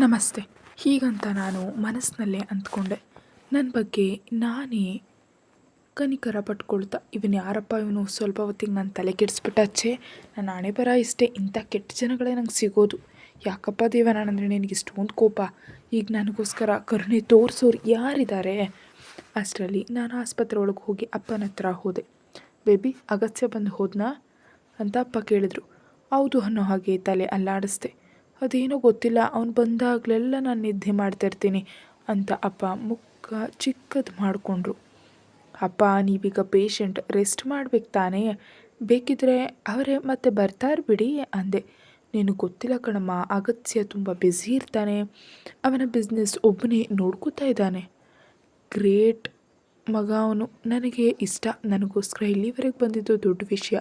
ನಮಸ್ತೆ. ಹೀಗಂತ ನಾನು ಮನಸ್ಸಿನಲ್ಲೇ ಅಂದ್ಕೊಂಡೆ ನನ್ನ ಬಗ್ಗೆ ನಾನೇ ಕನಿಕರ ಪಟ್ಕೊಳ್ತಾ ಇವನು ಯಾರಪ್ಪ ಇವನು ಸ್ವಲ್ಪ ಹೊತ್ತಿಗೆ ನಾನು ತಲೆ ಕೆಡಿಸ್ಬಿಟ್ಟ ನನ್ನ ಹಣೆ ಬರ ಇಷ್ಟೇ ಇಂಥ ಕೆಟ್ಟ ಜನಗಳೇ ನಂಗೆ ಸಿಗೋದು. ಯಾಕಪ್ಪ ದೇವ ನಾನಂದರೆ ನಿನಗೆ ಇಷ್ಟೊಂದು ಕೋಪ. ಈಗ ನನಗೋಸ್ಕರ ಕರುಣೆ ತೋರಿಸೋರು ಯಾರಿದ್ದಾರೆ ಅಷ್ಟರಲ್ಲಿ ನಾನು ಆಸ್ಪತ್ರೆ ಒಳಗೆ ಹೋಗಿ ಅಪ್ಪನ ಹತ್ರ ಹೋದೆ. ಬೇಬಿ ಅಗತ್ಯ ಬಂದು ಹೋದ್ನಾ? ಅಂತ ಅಪ್ಪ ಕೇಳಿದ್ರು. ಹೌದು ಅನ್ನೋ ಹಾಗೆ ತಲೆ ಅಲ್ಲಾಡಿಸ್ದೆ. ಅದೇನೋ ಗೊತ್ತಿಲ್ಲ. ಅವ್ನು ಬಂದಾಗಲೆಲ್ಲ ನಾನು ನಿದ್ದೆ ಮಾಡ್ತಿರ್ತೀನಿ ಅಂತ ಅಪ್ಪ ಮುಖ ಚಿಕ್ಕದು ಮಾಡಿಕೊಂಡ್ರು. ಅಪ್ಪ, ನೀವೀಗ ಪೇಷಂಟ್, ರೆಸ್ಟ್ ಮಾಡ್ಬೇಕು ತಾನೇ? ಬೇಕಿದ್ರೆ ಅವರೇ ಮತ್ತೆ ಬರ್ತಾರೆ ಬಿಡಿ ಅಂದೆ. ನೀನು ಗೊತ್ತಿಲ್ಲ ಕಣಮ್ಮ, ಅಗತ್ಯ ತುಂಬ ಬ್ಯುಸಿ ಇರ್ತಾನೆ. ಅವನ ಬಿಸ್ನೆಸ್ ಒಬ್ಬನೇ ನೋಡ್ಕೋತಾ ಇದ್ದಾನೆ. ಗ್ರೇಟ್ ಮಗ ಅವನು. ನನಗೆ ಇಷ್ಟ. ನನಗೋಸ್ಕರ ಇಲ್ಲಿವರೆಗೆ ಬಂದಿದ್ದು ದೊಡ್ಡ ವಿಷಯ.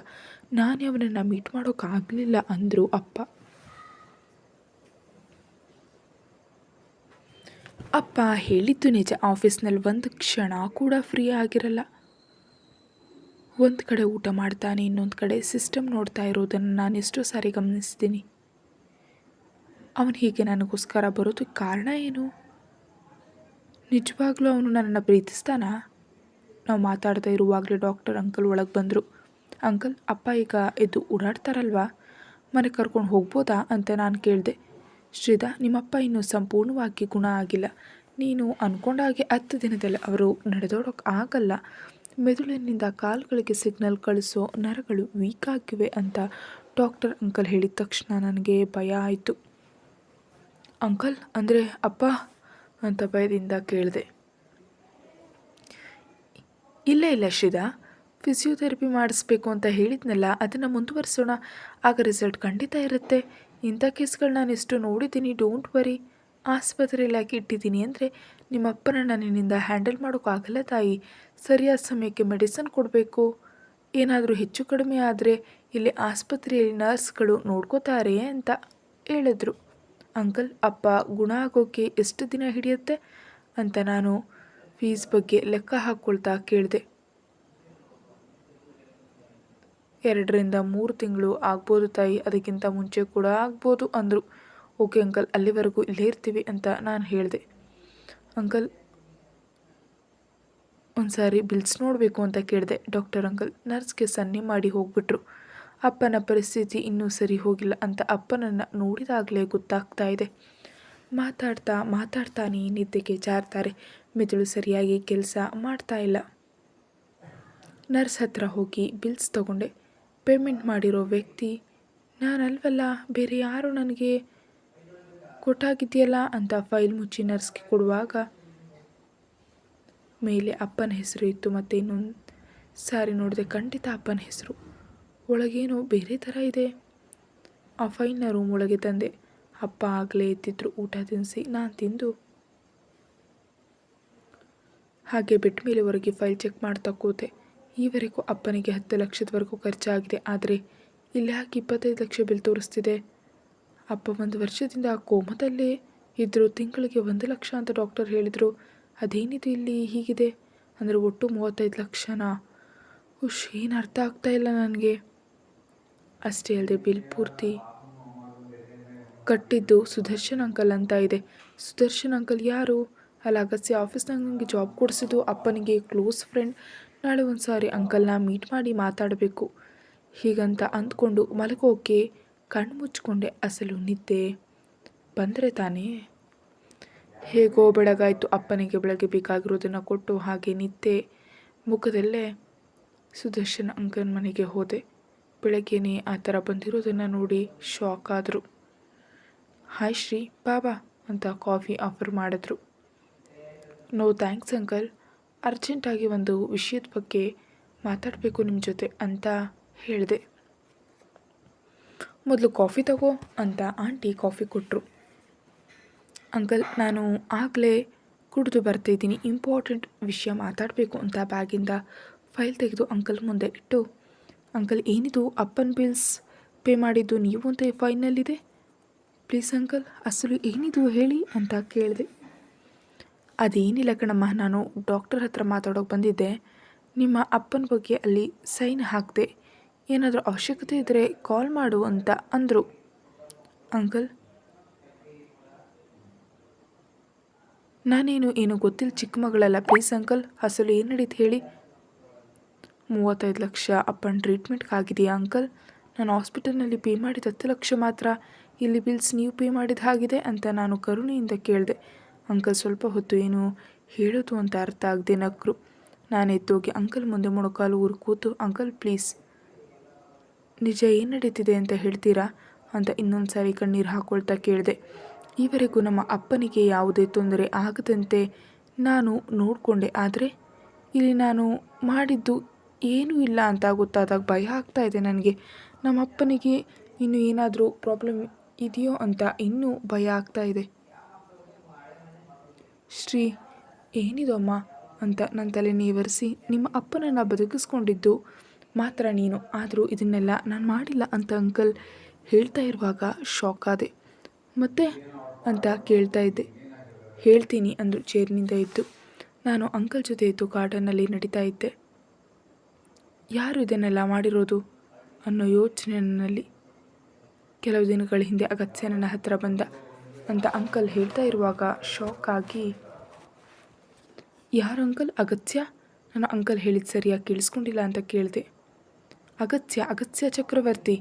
ನಾನು ಅವನನ್ನು ಮೀಟ್ ಮಾಡೋಕ್ಕಾಗಲಿಲ್ಲ ಅಂದರು ಅಪ್ಪ. ಅಪ್ಪ ಹೇಳಿದ್ದು ನಿಜ. ಆಫೀಸ್ನಲ್ಲಿ ಒಂದು ಕ್ಷಣ ಕೂಡ ಫ್ರೀ ಆಗಿರಲ್ಲ. ಒಂದು ಕಡೆ ಊಟ ಮಾಡ್ತಾನೆ, ಇನ್ನೊಂದು ಕಡೆ ಸಿಸ್ಟಮ್ ನೋಡ್ತಾ ಇರೋದನ್ನು ನಾನು ಎಷ್ಟೋ ಸಾರಿ ಗಮನಿಸ್ತೀನಿ. ಅವನು ಹೀಗೆ ನನಗೋಸ್ಕರ ಬರೋದಕ್ಕೆ ಕಾರಣ ಏನು? ನಿಜವಾಗ್ಲೂ ಅವನು ನನ್ನನ್ನು ಪ್ರೀತಿಸ್ತಾನಾ? ನಾವು ಮಾತಾಡ್ತಾ ಇರುವಾಗಲೇ ಡಾಕ್ಟರ್ ಅಂಕಲ್ ಒಳಗೆ ಬಂದರು. ಅಂಕಲ್, ಅಪ್ಪ, ಈಗ ಎದ್ದು ಓಡಾಡ್ತಾರಲ್ವಾ? ಮನೆ ಕರ್ಕೊಂಡು ಹೋಗ್ಬೋದಾ? ಅಂತ ನಾನು ಕೇಳಿದೆ. ಶ್ರೀಧಾ ನಿಮ್ಮಪ್ಪ ಇನ್ನೂ ಸಂಪೂರ್ಣವಾಗಿ ಗುಣ ಆಗಿಲ್ಲ. ನೀನು ಅಂದ್ಕೊಂಡಾಗೆ ಹತ್ತು ದಿನದಲ್ಲಿ ಅವರು ನಡೆದೋಡೋಕೆ ಆಗಲ್ಲ. ಮೆದುಳಿನಿಂದ ಕಾಲುಗಳಿಗೆ ಸಿಗ್ನಲ್ ಕಳಿಸೋ ನರಗಳು ವೀಕ್ ಆಗಿವೆ ಅಂತ ಡಾಕ್ಟರ್ ಅಂಕಲ್ ಹೇಳಿದ ತಕ್ಷಣ ನನಗೆ ಭಯ ಆಯಿತು. ಅಂಕಲ್ ಅಂದರೆ ಅಪ್ಪ ಅಂತ ಭಯದಿಂದ ಕೇಳಿದೆ. ಇಲ್ಲ ಇಲ್ಲ ಶ್ರೀಧಾ ಫಿಸಿಯೋಥೆರಪಿ ಮಾಡಿಸ್ಬೇಕು ಅಂತ ಹೇಳಿದ್ನಲ್ಲ, ಅದನ್ನು ಮುಂದುವರಿಸೋಣ. ಆಗ ರಿಸಲ್ಟ್ ಖಂಡಿತ ಇರುತ್ತೆ. ಇಂಥ ಕೇಸ್ಗಳು ನಾನು ಎಷ್ಟು ನೋಡಿದ್ದೀನಿ ಡೋಂಟ್ ವರಿ ಆಸ್ಪತ್ರೆಯಲ್ಲಿ ಯಾಕೆ ಇಟ್ಟಿದ್ದೀನಿ ಅಂದರೆ ನಿಮ್ಮಪ್ಪನ ನಿನ್ನಿಂದ ಹ್ಯಾಂಡಲ್ ಮಾಡೋಕ್ಕಾಗಲ್ಲ ತಾಯಿ. ಸರಿಯಾದ ಸಮಯಕ್ಕೆ ಮೆಡಿಸನ್ ಕೊಡಬೇಕು. ಏನಾದರೂ ಹೆಚ್ಚು ಕಡಿಮೆ ಆದರೆ ಇಲ್ಲಿ ಆಸ್ಪತ್ರೆಯಲ್ಲಿ ನರ್ಸ್ಗಳು ನೋಡ್ಕೋತಾರೆ ಅಂತ ಹೇಳಿದ್ರು. ಅಂಕಲ್, ಅಪ್ಪ, ಗುಣ ಆಗೋಕ್ಕೆ ಎಷ್ಟು ದಿನ ಹಿಡಿಯುತ್ತೆ ಅಂತ ನಾನು ಫೀಸ್ ಬಗ್ಗೆ ಲೆಕ್ಕ ಹಾಕ್ಕೊಳ್ತಾ ಕೇಳಿದೆ. ಎರಡರಿಂದ ಮೂರು ತಿಂಗಳು ಆಗ್ಬೋದು ತಾಯಿ, ಅದಕ್ಕಿಂತ ಮುಂಚೆ ಕೂಡ ಆಗ್ಬೋದು ಅಂದರು. ಓಕೆ ಅಂಕಲ್, ಅಲ್ಲಿವರೆಗೂ ಇಲ್ಲೇ ಇರ್ತೀವಿ ಅಂತ ನಾನು ಹೇಳಿದೆ. ಅಂಕಲ್ ಒಂದು ಸಾರಿ ಬಿಲ್ಸ್ ನೋಡಬೇಕು ಅಂತ ಕೇಳಿದೆ. ಡಾಕ್ಟರ್ ಅಂಕಲ್, ನರ್ಸ್ಗೆ ಸನ್ನೆ ಮಾಡಿ ಹೋಗ್ಬಿಟ್ರು. ಅಪ್ಪನ ಪರಿಸ್ಥಿತಿ ಇನ್ನೂ ಸರಿ ಹೋಗಿಲ್ಲ ಅಂತ ಅಪ್ಪನನ್ನು ನೋಡಿದಾಗಲೇ ಗೊತ್ತಾಗ್ತಾ ಇದೆ. ಮಾತಾಡ್ತಾ ಮಾತಾಡ್ತಾನೆ ನಿದ್ದೆಗೆ ಜಾರ್ತಾರೆ. ಮೆದುಳು ಸರಿಯಾಗಿ ಕೆಲಸ ಮಾಡ್ತಾ ಇಲ್ಲ. ನರ್ಸ್ ಹತ್ರ ಹೋಗಿ ಬಿಲ್ಸ್ ತಗೊಂಡೆ. ಪೇಮೆಂಟ್ ಮಾಡಿರೋ ವ್ಯಕ್ತಿ, ನಾನಲ್ವಲ್ಲ, ಬೇರೆ ಯಾರು ನನಗೆ ಕೊಟ್ಟಾಗಿದೆಯಲ್ಲ ಅಂತ ಫೈಲ್ ಮುಚ್ಚಿ ನರ್ಸ್ಗೆ ಕೊಡುವಾಗ, ಮೇಲೆ ಅಪ್ಪನ ಹೆಸರು ಇತ್ತು ಮತ್ತು ಇನ್ನೊಂದು ಸಾರಿ ನೋಡಿದೆ ಖಂಡಿತ ಅಪ್ಪನ ಹೆಸರು. ಒಳಗೇನೋ ಬೇರೆ ಥರ ಇದೆ. ಆ ಫೈಲ್ನ ರೂಮ್ ಒಳಗೆ ತಂದೆ, ಅಪ್ಪ ಆಗಲೇ ಎತ್ತಿದ್ರು, ಊಟ ತಿನ್ನಿಸಿ ನಾನು ತಿಂದು. ಹಾಗೆ ಬಿಟ್ಟ ಮೇಲೆ ಹೊರಗೆ ಫೈಲ್ ಚೆಕ್ ಮಾಡ್ತಾ ಕೂತೆ. ಈವರೆಗೂ ಅಪ್ಪನಿಗೆ ಹತ್ತು ಲಕ್ಷದವರೆಗೂ ಖರ್ಚಾಗಿದೆ. ಆದರೆ ಇಲ್ಲಿ ಯಾಕೆ ಇಪ್ಪತ್ತೈದು ಲಕ್ಷ ಬಿಲ್ ತೋರಿಸ್ತಿದೆ. ಅಪ್ಪ ಒಂದು ವರ್ಷದಿಂದ ಕೋಮದಲ್ಲೇ ಇದ್ದರು ತಿಂಗಳಿಗೆ ಒಂದು ಲಕ್ಷ ಅಂತ ಡಾಕ್ಟರ್ ಹೇಳಿದರು. ಅದೇನಿದೆ ಇಲ್ಲಿ ಹೀಗಿದೆ? ಅಂದರೆ ಒಟ್ಟು ಮೂವತ್ತೈದು ಲಕ್ಷನಾ? ಹುಷ್, ಏನು ಅರ್ಥ ಆಗ್ತಾ ಇಲ್ಲ ನನಗೆ. ಅಷ್ಟೇ ಅಲ್ಲದೆ ಬಿಲ್ ಪೂರ್ತಿ ಕಟ್ಟಿದ್ದು ಸುದರ್ಶನ್ ಅಂಕಲ್ ಅಂತ ಇದೆ. ಸುದರ್ಶನ್ ಅಂಕಲ್ ಯಾರು? ಅಲ್ಲಿ ಅಗಸ್ಯ ಆಫೀಸ್ನಾಗ ನನಗೆ ಜಾಬ್ ಕೊಡಿಸಿದ್ದು ಅಪ್ಪನಿಗೆ ಕ್ಲೋಸ್ ಫ್ರೆಂಡ್ ನಾಳೆ ಒಂದು ಸಾರಿ ಅಂಕಲ್ನ ಮೀಟ್ ಮಾಡಿ ಮಾತಾಡಬೇಕು. ಹೀಗಂತ ಅಂದ್ಕೊಂಡು ಮಲಗೋಕೆ ಕಣ್ಣು ಮುಚ್ಚಿಕೊಂಡೆ ಅಸಲು ನಿದ್ದೆ. ಬಂದರೆ ತಾನೇ? ಹೇಗೋ ಬೆಳಗಾಯಿತು ಅಪ್ಪನಿಗೆ ಬೆಳಗ್ಗೆ ಬೇಕಾಗಿರೋದನ್ನು ಕೊಟ್ಟು ಹಾಗೆ ನಿದ್ದೆ. ಮುಖದಲ್ಲೇ ಸುದರ್ಶನ್ ಅಂಕಲ್ ಮನೆಗೆ ಹೋದೆ. ಬೆಳಗ್ಗೆನೇ ಆ ಥರ ಬಂದಿರೋದನ್ನು ನೋಡಿ ಶಾಕ್ ಆದರು. ಹಾಯ್ ಶ್ರೀ ಬಾಬಾ ಅಂತ ಕಾಫಿ ಆಫರ್ ಮಾಡಿದ್ರು. ನೋ ಥ್ಯಾಂಕ್ಸ್ ಅಂಕಲ್ ಅರ್ಜೆಂಟಾಗಿ ಒಂದು ವಿಷಯದ ಬಗ್ಗೆ ಮಾತಾಡಬೇಕು ನಿಮ್ಮ ಜೊತೆ ಅಂತ ಹೇಳಿದೆ. ಮೊದಲು ಕಾಫಿ ತಗೋ ಅಂತ ಆಂಟಿ ಕಾಫಿ ಕೊಟ್ಟರು ಅಂಕಲ್, ನಾನು ಆಗಲೇ ಕುಡಿದು ಬರ್ತಿದ್ದೀನಿ. ಇಂಪಾರ್ಟೆಂಟ್ ವಿಷಯ ಮಾತಾಡಬೇಕು ಅಂತ ಬ್ಯಾಗಿಂದ ಫೈಲ್ ತೆಗೆದು ಅಂಕಲ್ ಮುಂದೆ ಇಟ್ಟು, ಅಂಕಲ್, ಏನಿದು ಅಪ್ಪನ ಬಿಲ್ಸ್ ಪೇ ಮಾಡಿದ್ದು ನೀವು ಅಂತ ಫೈನಲ್ಲಿದೆ ಪ್ಲೀಸ್ ಅಂಕಲ್, ಅಸಲು ಏನಿದು ಹೇಳಿ ಅಂತ ಕೇಳಿದೆ. ಅದೇನಿಲ್ಲ ಕಣಮ್ಮ, ನಾನು ಡಾಕ್ಟರ್ ಹತ್ರ ಮಾತಾಡೋಕೆ ಬಂದಿದ್ದೆ. ನಿಮ್ಮ ಅಪ್ಪನ ಬಗ್ಗೆ ಅಲ್ಲಿ ಸೈನ್ ಹಾಕಿದೆ. ಏನಾದರೂ ಅವಶ್ಯಕತೆ ಇದ್ದರೆ ಕಾಲ್ ಮಾಡು ಅಂತ ಅಂದರು. ಅಂಕಲ್? ನಾನೇನು ಏನು ಗೊತ್ತಿಲ್ಲ ಚಿಕ್ಕ ಮಗಳಲ್ಲ ಪ್ಲೀಸ್ ಅಂಕಲ್, ಅಸಲು ಏನು ನಡೀತು ಹೇಳಿ? ಮೂವತ್ತೈದು ಲಕ್ಷ ಅಪ್ಪನ ಟ್ರೀಟ್ಮೆಂಟ್ಗೆ ಆಗಿದೆಯಾ ಅಂಕಲ್? ನಾನು ಹಾಸ್ಪಿಟಲ್ನಲ್ಲಿ ಪೇ ಮಾಡಿದ ಹತ್ತು ಲಕ್ಷ ಮಾತ್ರ. ಇಲ್ಲಿ ಬಿಲ್ಸ್ ನೀವು ಪೇ ಮಾಡಿದ ಹಾಗಿದೆ ಅಂತ ನಾನು ಕರುಣೆಯಿಂದ ಕೇಳಿದೆ. ಅಂಕಲ್ ಸ್ವಲ್ಪ ಹೊತ್ತು ಏನು ಹೇಳೋದು ಅಂತ ಅರ್ಥ ಆಗದೆ ನಕ್ರು. ನಾನು ಎದ್ದೋಗಿ ಅಂಕಲ್ ಮುಂದೆ ಮೊಣಕಾಲು ಊರು ಕೂತು, ಅಂಕಲ್ ಪ್ಲೀಸ್, ನಿಜ ಏನು ನಡೀತಿದೆ ಅಂತ ಹೇಳ್ತೀರಾ? ಅಂತ ಇನ್ನೊಂದು ಸಾರಿ ಕಣ್ಣೀರು ಹಾಕೊಳ್ತಾ ಕೇಳಿದೆ. ಈವರೆಗೂ ನಮ್ಮ ಅಪ್ಪನಿಗೆ ಯಾವುದೇ ತೊಂದರೆ ಆಗದಂತೆ ನಾನು ನೋಡಿಕೊಂಡೆ. ಆದರೆ ಇಲ್ಲಿ ನಾನು ಮಾಡಿದ್ದು ಏನೂ ಇಲ್ಲ ಅಂತ ಗೊತ್ತಾದಾಗ ಭಯ ಆಗ್ತಾ ಇದೆ ನನಗೆ. ನಮ್ಮ ಅಪ್ಪನಿಗೆ ಇನ್ನು ಏನಾದರೂ ಪ್ರಾಬ್ಲಮ್ ಇದೆಯೋ ಅಂತ ಇನ್ನೂ ಭಯ ಆಗ್ತಾ ಇದೆ. ಶ್ರೀ ಏನಿದು ಅಮ್ಮ ಅಂತ ನನ್ನ ತಲೆ ನೀವರಿಸಿ ನಿಮ್ಮ ಅಪ್ಪನನ್ನು ಬದುಕಿಸ್ಕೊಂಡಿದ್ದು. ಮಾತ್ರ ನೀನು, ಆದರೂ ಇದನ್ನೆಲ್ಲ ನಾನು ಮಾಡಿಲ್ಲ ಅಂತ ಅಂಕಲ್ ಹೇಳ್ತಾ ಇರುವಾಗ ಶಾಕ್ ಆದೆ. ಮತ್ತೆ ಅಂತ ಕೇಳ್ತಾ ಇದ್ದೆ. ಹೇಳ್ತೀನಿ ಅಂದರು ಚೇರ್ನಿಂದ ಇದ್ದು ನಾನು ಅಂಕಲ್ ಜೊತೆ ಇದ್ದು ಗಾರ್ಡನ್ನಲ್ಲಿ ನಡೀತಾ ಇದ್ದೆ. ಯಾರು ಇದನ್ನೆಲ್ಲ ಮಾಡಿರೋದು ಅನ್ನೋ ಯೋಚನೆ ನನ್ನಲ್ಲಿ ಕೆಲವು ದಿನಗಳ ಹಿಂದೆ ಅಗತ್ಯ ನನ್ನ ಹತ್ತಿರ ಬಂದ ಅಂತ ಅಂಕಲ್ ಹೇಳ್ತಾ ಇರುವಾಗ ಶಾಕ್ ಆಗಿ, ಯಾರು ಅಂಕಲ್? ಅಗತ್ಯ? ನಾನು ಅಂಕಲ್ ಹೇಳಿದ ಸರಿಯಾಗಿ ಕೇಳಿಸ್ಕೊಂಡಿಲ್ಲ ಅಂತ ಕೇಳಿದೆ. ಅಗತ್ಯ ಅಗತ್ಯ ಚಕ್ರವರ್ತಿ,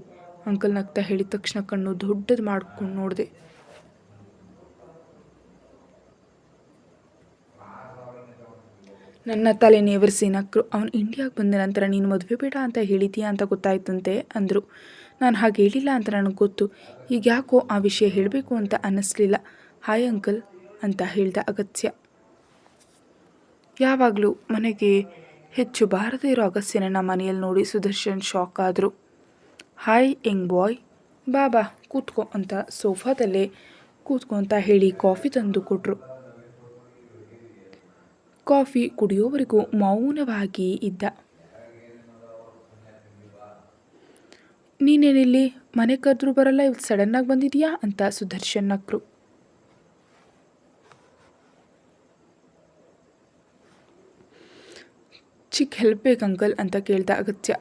ಅಂಕಲ್ ನಗ್ತಾ ಹೇಳಿದ ತಕ್ಷಣ ಕಣ್ಣು ದೊಡ್ಡದು ಮಾಡ್ಕೊಂಡು ನೋಡಿದೆ. ನನ್ನ ತಲೆ ನೇವರ್ಸಿ ನಕ್ರು, ಅವನು ಇಂಡಿಯಾಗೆ ಬಂದ ನಂತರ ನೀನು ಮದುವೆ ಬೇಡ ಅಂತ ಹೇಳಿದೀಯಾ ಅಂತ ಗೊತ್ತಾಯ್ತಂತೆ, ಅಂದರು. ನಾನು ಹಾಗೆ ಹೇಳಿಲ್ಲ ಅಂತ ನನಗೆ ಗೊತ್ತು. ಈಗ ಯಾಕೋ ಆ ವಿಷಯ ಹೇಳಬೇಕು ಅಂತ ಅನ್ನಿಸ್ಲಿಲ್ಲ. ಹಾಯ್ ಅಂಕಲ್ ಅಂತ ಹೇಳಿದ ಅಗತ್ಯ. ಯಾವಾಗಲೂ ಮನೆಗೆ ಹೆಚ್ಚು ಬಾರದೇ ಇರೋ ಅಗಸ್ತ್ಯನನ್ನ ಮನೆಯಲ್ಲಿ ನೋಡಿ ಸುದರ್ಶನ್ ಶಾಕ್ ಆದರು. ಹಾಯ್ ಎಂಗ್ ಬಾಯ್, ಬಾಬಾ ಕೂತ್ಕೋ ಅಂತ ಸೋಫಾದಲ್ಲೇ ಕೂತ್ಕೊ ಅಂತ ಹೇಳಿ ಕಾಫಿ ತಂದು ಕೊಟ್ಟರು ಕಾಫಿ ಕುಡಿಯೋವರೆಗೂ ಮೌನವಾಗಿ ಇದ್ದ. ನೀನೇನಿಲ್ಲಿ? ಮನೆ ಕರೆದ್ರೂ ಬರಲ್ಲ ಇವತ್ತು ಸಡನ್ನಾಗಿ ಬಂದಿದೆಯಾ? ಅಂತ ಸುದರ್ಶನ್ ನಕ್ರು. ಚಿಕ್ಕ ಹೆಲ್ಪ್ ಬೇಕು ಅಂಕಲ್ ಅಂತ ಕೇಳ್ದ ಅಗತ್ಯ.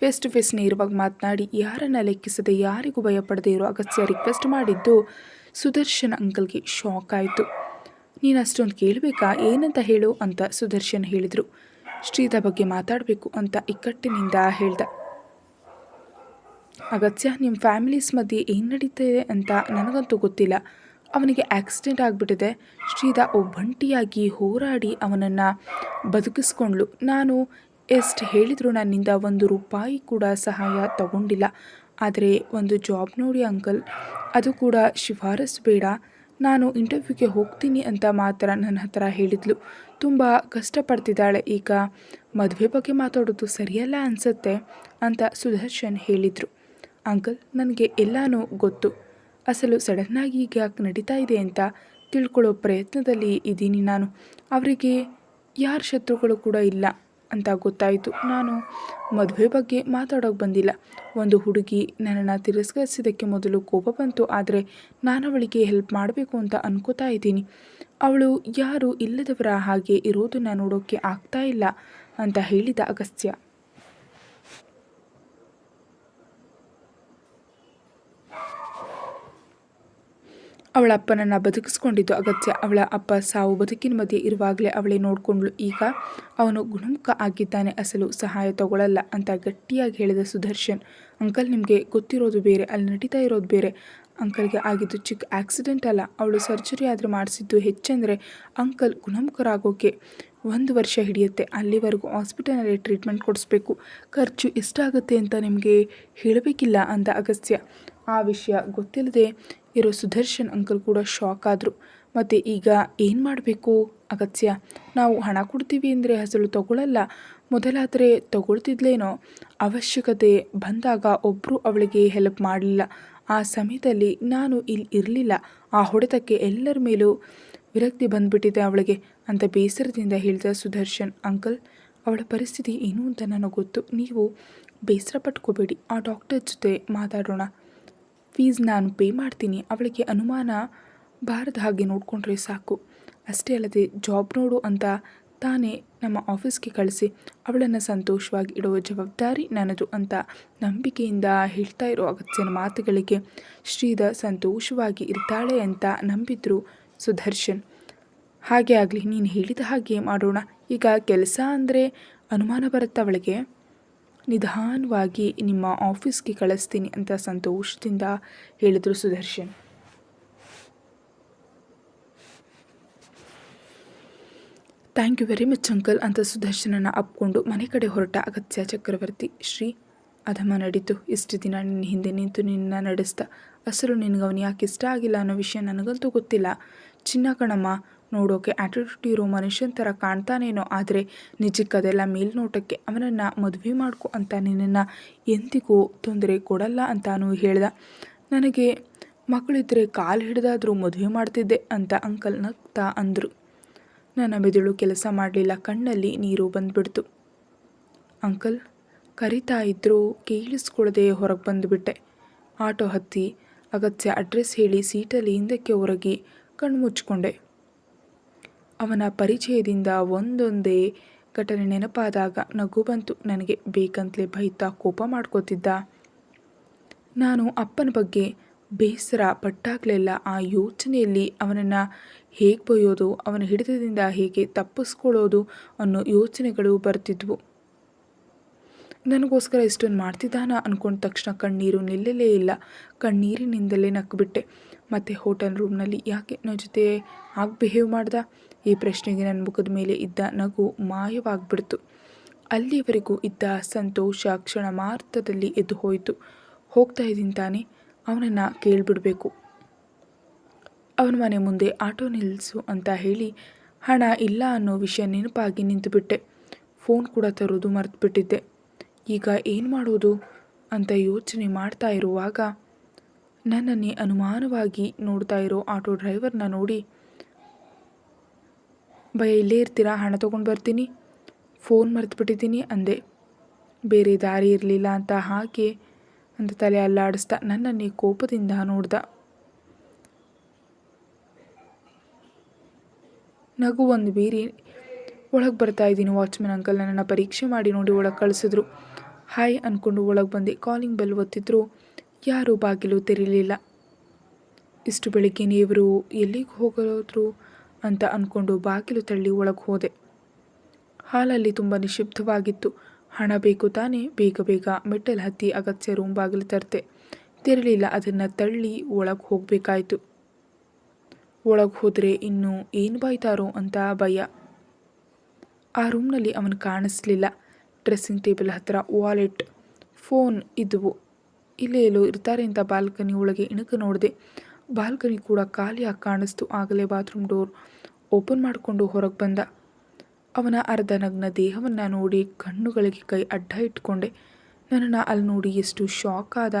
ಫೇಸ್ ಟು ಫೇಸ್ ನೇರವಾಗಿ ಮಾತನಾಡಿ, ಯಾರನ್ನ ಲೆಕ್ಕಿಸದೆ ಯಾರಿಗೂ ಭಯಪಡದೇ ಇರೋ ಅಗತ್ಯ ರಿಕ್ವೆಸ್ಟ್ ಮಾಡಿದ್ದು ಸುದರ್ಶನ್ ಅಂಕಲ್ಗೆ ಶಾಕ್ ಆಯಿತು. ನೀನು ಅಷ್ಟೊಂದು ಕೇಳಬೇಕಾ? ಏನಂತ ಹೇಳು ಅಂತ ಸುದರ್ಶನ್ ಹೇಳಿದರು. ಶ್ರೀದ ಬಗ್ಗೆ ಮಾತಾಡಬೇಕು ಅಂತ ಇಕ್ಕಟ್ಟಿನಿಂದ ಹೇಳ್ದ. ಅಗತ್ಯ ನಿಮ್ಮ ಫ್ಯಾಮಿಲೀಸ್ ಮಧ್ಯೆ ಏನು ನಡೀತಿದೆ ಅಂತ ನನಗಂತೂ ಗೊತ್ತಿಲ್ಲ. ಅವನಿಗೆ ಆಕ್ಸಿಡೆಂಟ್ ಆಗಿಬಿಟ್ಟಿದೆ. ಶ್ರೀಧಾ ಒಬ್ಬಂಟಿಯಾಗಿ ಹೋರಾಡಿ ಅವನನ್ನು ಬದುಕಿಸ್ಕೊಂಡ್ಳು. ನಾನು ಎಷ್ಟು ಹೇಳಿದರೂ ನನ್ನಿಂದ ಒಂದು ರೂಪಾಯಿ ಕೂಡ ಸಹಾಯ ತಗೊಂಡಿಲ್ಲ. ಆದರೆ ಒಂದು ಜಾಬ್ ನೋಡಿ ಅಂಕಲ್, ಅದು ಕೂಡ ಶಿಫಾರಸು ಬೇಡ. ನಾನು ಇಂಟರ್ವ್ಯೂಗೆ ಹೋಗ್ತೀನಿ ಅಂತ ಮಾತ್ರ ನನ್ನ ಹತ್ರ ಹೇಳಿದ್ಲು. ತುಂಬ ಕಷ್ಟಪಡ್ತಿದ್ದಾಳೆ. ಈಗ ಮದುವೆ ಬಗ್ಗೆ ಮಾತಾಡೋದು ಸರಿಯಲ್ಲ ಅನಿಸುತ್ತೆ ಅಂತ ಸುದರ್ಶನ್ ಹೇಳಿದರು. ಅಂಕಲ್, ನನಗೆ ಎಲ್ಲನೂ ಗೊತ್ತು. ಅಸಲು ಸಡನ್ನಾಗಿ ಈಗ ಯಾಕೆ ನಡೀತಾ ಇದೆ ಅಂತ ತಿಳ್ಕೊಳ್ಳೋ ಪ್ರಯತ್ನದಲ್ಲಿ ಇದ್ದೀನಿ ನಾನು. ಅವರಿಗೆ ಯಾರ ಶತ್ರುಗಳು ಕೂಡ ಇಲ್ಲ ಅಂತ ಗೊತ್ತಾಯಿತು. ನಾನು ಮದುವೆ ಬಗ್ಗೆ ಮಾತಾಡೋಕೆ ಬಂದಿಲ್ಲ. ಒಂದು ಹುಡುಗಿ ನನ್ನನ್ನು ತಿರಸ್ಕರಿಸಿದ್ದಕ್ಕೆ ಮೊದಲು ಕೋಪ ಬಂತು. ಆದರೆ ನಾನು ಅವಳಿಗೆ ಹೆಲ್ಪ್ ಮಾಡಬೇಕು ಅಂತ ಅನ್ಕೋತಾ ಇದ್ದೀನಿ. ಅವಳು ಯಾರು ಇಲ್ಲದವರ ಹಾಗೆ ಇರೋದನ್ನು ನೋಡೋಕ್ಕೆ ಆಗ್ತಾ ಇಲ್ಲ ಅಂತ ಹೇಳಿದ ಅಗಸ್ತ್ಯ. ಅವಳ ಅಪ್ಪನನ್ನು ಬದುಕಿಸ್ಕೊಂಡಿದ್ದು ಅಗತ್ಯ. ಅವಳ ಅಪ್ಪ ಸಾವು ಬದುಕಿನ ಮಧ್ಯೆ ಇರುವಾಗಲೇ ಅವಳೇ ನೋಡಿಕೊಂಡ್ಳು. ಈಗ ಅವನು ಗುಣಮುಖ ಆಗಿದ್ದಾನೆ. ಅಸಲು ಸಹಾಯ ತಗೊಳ್ಳಲ್ಲ ಅಂತ ಗಟ್ಟಿಯಾಗಿ ಹೇಳಿದ ಸುದರ್ಶನ್, ಅಂಕಲ್, ನಿಮಗೆ ಗೊತ್ತಿರೋದು ಬೇರೆ. ಅಲ್ಲಿ ನಡೀತಾ ಇರೋದು ಬೇರೆ. ಅಂಕಲ್ಗೆ ಆಗಿದ್ದು ಚಿಕ್ಕ ಆಕ್ಸಿಡೆಂಟ್ ಅಲ್ಲ. ಅವಳು ಸರ್ಜರಿ ಆದರೆ ಮಾಡಿಸಿದ್ದು ಹೆಚ್ಚೆಂದರೆ ಅಂಕಲ್ ಗುಣಮುಖರಾಗೋಕೆ ಒಂದು ವರ್ಷ ಹಿಡಿಯುತ್ತೆ. ಅಲ್ಲಿವರೆಗೂ ಹಾಸ್ಪಿಟಲಲ್ಲಿ ಟ್ರೀಟ್ಮೆಂಟ್ ಕೊಡಿಸ್ಬೇಕು. ಖರ್ಚು ಎಷ್ಟಾಗುತ್ತೆ ಅಂತ ನಿಮಗೆ ಹೇಳಬೇಕಿಲ್ಲ ಅಂದ ಅಗಸ್ತ್ಯ. ಆ ವಿಷಯ ಗೊತ್ತಿಲ್ಲದೆ ಇರೋ ಸುದರ್ಶನ್ ಅಂಕಲ್ ಕೂಡ ಶಾಕ್ ಆದರು. ಮತ್ತು ಈಗ ಏನು ಮಾಡಬೇಕು? ಅಗತ್ಯ? ನಾವು ಹಣ ಕೊಡ್ತೀವಿ ಅಂದರೆ ಅಸಲು ತಗೊಳ್ಳಲ್ಲ ಮೊದಲಾದರೆ ತಗೊಳ್ತಿದ್ಲೇನೋ? ಅವಶ್ಯಕತೆ ಬಂದಾಗ ಒಬ್ಬರು ಅವಳಿಗೆ ಹೆಲ್ಪ್ ಮಾಡಲಿಲ್ಲ. ಆ ಸಮಯದಲ್ಲಿ ನಾನು ಇಲ್ಲಿ ಇರಲಿಲ್ಲ. ಆ ಹೊಡೆತಕ್ಕೆ ಎಲ್ಲರ ಮೇಲೂ ವಿರಕ್ತಿ ಬಂದುಬಿಟ್ಟಿದೆ ಅವಳಿಗೆ ಅಂತ ಬೇಸರದಿಂದ ಹೇಳಿದ ಸುದರ್ಶನ್ ಅಂಕಲ್. ಅವಳ ಪರಿಸ್ಥಿತಿ ಏನು ಅಂತ ನನಗೆ ಗೊತ್ತು. ನೀವು ಬೇಸರ ಪಟ್ಕೋಬೇಡಿ. ಆ ಡಾಕ್ಟರ್ ಜೊತೆ ಮಾತಾಡೋಣ. ಫೀಸ್ ನಾನು ಪೇ ಮಾಡ್ತೀನಿ. ಅವಳಿಗೆ ಅನುಮಾನ ಬಾರದ ಹಾಗೆ ನೋಡಿಕೊಂಡ್ರೆ ಸಾಕು. ಅಷ್ಟೇ ಅಲ್ಲದೆ ಜಾಬ್ ನೋಡು ಅಂತ ತಾನೇ ನಮ್ಮ ಆಫೀಸ್ಗೆ ಕಳಿಸಿ, ಅವಳನ್ನು ಸಂತೋಷವಾಗಿ ಇಡುವ ಜವಾಬ್ದಾರಿ ನನ್ನದು ಅಂತ ನಂಬಿಕೆಯಿಂದ ಹೇಳ್ತಾ ಇರೋ ಅಗತ್ಯನ ಮಾತುಗಳಿಗೆ ಶ್ರೀದ ಸಂತೋಷವಾಗಿ ಇರ್ತಾಳೆ ಅಂತ ನಂಬಿದ್ರು ಸುದರ್ಶನ್. ಹಾಗೆ ಆಗಲಿ, ನೀನು ಹೇಳಿದ ಹಾಗೆ ಮಾಡೋಣ. ಈಗ ಕೆಲಸ ಅಂದರೆ ಅನುಮಾನ ಬರುತ್ತಾ ಅವಳಿಗೆ? ನಿಧಾನವಾಗಿ ನಿಮ್ಮ ಆಫೀಸ್ಗೆ ಕಳಿಸ್ತೀನಿ ಅಂತ ಸಂತೋಷದಿಂದ ಹೇಳಿದರು Sudarshan. Thank you very much uncle ಅಂತ ಸುದರ್ಶನನ ಅಪ್ಕೊಂಡು ಮನೆ ಕಡೆ ಹೊರಟ ಅಗತ್ಯ ಚಕ್ರವರ್ತಿ. ಶ್ರೀ, ಅಧಮ ನಡೀತು. ಇಷ್ಟು ದಿನ ನಿನ್ನ ಹಿಂದೆ ನಿಂತು ನಿನ್ನ ನಡೆಸ್ದ. ಅಸಲು ನಿನಗೆ ಅವನು ಯಾಕೆ ಇಷ್ಟ ಆಗಿಲ್ಲ ಅನ್ನೋ ವಿಷಯ ನನಗಂತೂ ಗೊತ್ತಿಲ್ಲ. ಚಿನ್ನ ಕಣಮ್ಮ ನೋಡೋಕೆ ಆ್ಯಟಿಟ್ಯೂಡ್ ಇರೋ ಮನುಷ್ಯನ ಥರ ಕಾಣ್ತಾನೇನೋ ಆದರೆ ನಿಜಕ್ಕೆ ಅದೆಲ್ಲ ಮೇಲ್ನೋಟಕ್ಕೆ ಅವನನ್ನು ಮದುವೆ ಮಾಡ್ಕೊ ಅಂತ ನಿನ್ನನ್ನು ಎಂದಿಗೂ ತೊಂದರೆ ಕೊಡಲ್ಲ ಅಂತಾನು ಹೇಳ್ದ. ನನಗೆ ಮಕ್ಕಳಿದ್ದರೆ ಕಾಲು ಹಿಡಿದಾದರೂ ಮದುವೆ ಮಾಡ್ತಿದ್ದೆ ಅಂತ ಅಂಕಲ್ ನಗ್ತಾ ಅಂದರು. ನನ್ನ ಮೆದುಳು ಕೆಲಸ ಮಾಡಲಿಲ್ಲ, ಕಣ್ಣಲ್ಲಿ ನೀರು ಬಂದುಬಿಡ್ತು. ಅಂಕಲ್, ಕರಿತಾ ಇದ್ದರೂ ಕೇಳಿಸ್ಕೊಳ್ಳದೆ ಹೊರಗೆ ಬಂದುಬಿಟ್ಟೆ. ಆಟೋ ಹತ್ತಿ ಅಗತ್ಯ ಅಡ್ರೆಸ್ ಹೇಳಿ ಸೀಟಲ್ಲಿ ಹಿಂದಕ್ಕೆ ಹೊರಗಿ ಕಣ್ಣು ಮುಚ್ಕೊಂಡೆ ಅವನ ಪರಿಚಯದಿಂದ ಒಂದೊಂದೇ ಘಟನೆ ನೆನಪಾದಾಗ ನಗು ಬಂತು. ನನಗೆ ಬೇಕಂತಲೇ ಬೈತಾ ಕೋಪ ಮಾಡ್ಕೋತಿದ್ದ. ನಾನು ಅಪ್ಪನ ಬಗ್ಗೆ ಬೇಸರ ಪಟ್ಟಾಗಲೆಲ್ಲ ಆ ಯೋಚನೆಯಲ್ಲಿ ಅವನನ್ನು ಹೇಗೆ ಬೈಯೋದು, ಅವನ ಹಿಡಿತದಿಂದ ಹೇಗೆ ತಪ್ಪಿಸ್ಕೊಳ್ಳೋದು ಅನ್ನೋ ಯೋಚನೆಗಳು ಬರ್ತಿದ್ವು. ನನಗೋಸ್ಕರ ಇಷ್ಟೊಂದು ಮಾಡ್ತಿದ್ದಾನ ಅಂದ್ಕೊಂಡ ತಕ್ಷಣ ಕಣ್ಣೀರು ನಿಲ್ಲಲೇ ಇಲ್ಲ. ಕಣ್ಣೀರಿನಿಂದಲೇ ನಕ್ಬಿಟ್ಟೆ ಮತ್ತು ಹೋಟೆಲ್ ರೂಮ್ನಲ್ಲಿ ಯಾಕೆ ನನ್ನ ಜೊತೆ ಹಾಗೆ ಬಿಹೇವ್ ಮಾಡ್ದ? ಈ ಪ್ರಶ್ನೆಗೆ ನನ್ನ ಮುಖದ ಮೇಲೆ ಇದ್ದ ನಗು ಮಾಯವಾಗ್ಬಿಡ್ತು. ಅಲ್ಲಿವರೆಗೂ ಇದ್ದ ಸಂತೋಷ ಕ್ಷಣ ಮಾತ್ರದಲ್ಲಿ ಎದ್ದು ಹೋಯಿತು ಹೋಗ್ತಾ ಇದ್ದೀನಿ ತಾನೆ, ಅವನನ್ನು ಕೇಳಿಬಿಡಬೇಕು. ಅವನ ಮನೆ ಮುಂದೆ ಆಟೋ ನಿಲ್ಲಿಸು ಅಂತ ಹೇಳಿ ಹಣ ಇಲ್ಲ ಅನ್ನೋ ವಿಷಯ ನೆನಪಾಗಿ ನಿಂತುಬಿಟ್ಟೆ. ಫೋನ್ ಕೂಡ ತರೋದು ಮರೆತುಬಿಟ್ಟಿದ್ದೆ. ಈಗ ಏನು ಮಾಡೋದು ಅಂತ ಯೋಚನೆ ಮಾಡ್ತಾ ಇರುವಾಗ ನನ್ನನ್ನೇ ಅನುಮಾನವಾಗಿ ನೋಡ್ತಾ ಇರೋ ಆಟೋ ಡ್ರೈವರ್ನ ನೋಡಿ ಭಯ ಇಲ್ಲೇ ಇರ್ತೀರಾ? ಹಣ ತೊಗೊಂಡು ಬರ್ತೀನಿ. ಫೋನ್ ಮರೆತುಬಿಟ್ಟಿದ್ದೀನಿ ಅಂದೆ. ಬೇರೆ ದಾರಿ ಇರಲಿಲ್ಲ ಅಂತ ಹಾಕಿ ಅಂತ ತಲೆ ಅಲ್ಲಾಡಿಸ್ತಾ ನನ್ನನ್ನೇ ಕೋಪದಿಂದ ನೋಡ್ದ. ನಗು ಒಂದು ಬೀರಿ ಒಳಗೆ ಬರ್ತಾ ಇದ್ದೀನಿ. ವಾಚ್ಮ್ಯಾನ್ ಅಂಕಲ್ ನನ್ನನ್ನು ಪರೀಕ್ಷೆ ಮಾಡಿ ನೋಡಿ ಒಳಗೆ ಕಳಿಸಿದ್ರು. ಹಾಯ್ ಅಂದ್ಕೊಂಡು ಒಳಗೆ ಬಂದೆ. ಕಾಲಿಂಗ್ ಬೆಲ್ ಒತ್ತಿದ್ರು. ಯಾರೂ ಬಾಗಿಲು ತೆರೀಲಿಲ್ಲ. ಇಷ್ಟು ಬೆಳಿಗ್ಗೆ ನೀವರು ಎಲ್ಲಿಗೆ ಹೋಗೋದ್ರು? ಅಂತ ಅಂದ್ಕೊಂಡು ಬಾಗಿಲು ತಳ್ಳಿ ಒಳಗೆ ಹೋದೆ. ಹಾಲಲ್ಲಿ ತುಂಬ ನಿಶಬ್ದವಾಗಿತ್ತು ಹಣ ಬೇಕು ತಾನೇ ಬೇಗ ಬೇಗ ಮೆಟ್ಟಲು ಹತ್ತಿ ಅಗತ್ಯ ರೂಮ್ ಬಾಗಿಲು ತರ್ತೆ. ತೆರಳಿಲ್ಲ ಅದನ್ನು ತಳ್ಳಿ ಒಳಗೆ ಹೋಗಬೇಕಾಯಿತು. ಒಳಗೆ ಹೋದರೆ ಇನ್ನು ಏನು ಬಾಯ್ತಾರೋ ಅಂತ ಭಯ. ಆ ರೂಮ್ನಲ್ಲಿ ಅವನು ಕಾಣಿಸ್ಲಿಲ್ಲ. ಡ್ರೆಸ್ಸಿಂಗ್ ಟೇಬಲ್ ಹತ್ತಿರ ವಾಲೆಟ್ ಫೋನ್ ಇದ್ದವು ಇಲ್ಲೇ ಎಲ್ಲೋ ಇರ್ತಾರೆ ಅಂತ ಬಾಲ್ಕನಿ ಒಳಗೆ ಇಣುಕು ನೋಡಿದೆ. ಬಾಲ್ಕನಿ ಕೂಡ ಖಾಲಿಯಾಗಿ ಕಾಣಿಸ್ತು. ಆಗಲೇ ಬಾತ್ರೂಮ್ ಡೋರ್ ಓಪನ್ ಮಾಡಿಕೊಂಡು ಹೊರಗೆ ಬಂದ. ಅವನ ಅರ್ಧ ನಗ್ನ ದೇಹವನ್ನು ನೋಡಿ ಕಣ್ಣುಗಳಿಗೆ ಕೈ ಅಡ್ಡ ಇಟ್ಕೊಂಡೆ. ನನ್ನನ್ನು ಅಲ್ಲಿ ನೋಡಿ ಎಷ್ಟು ಶಾಕ್ ಆದ.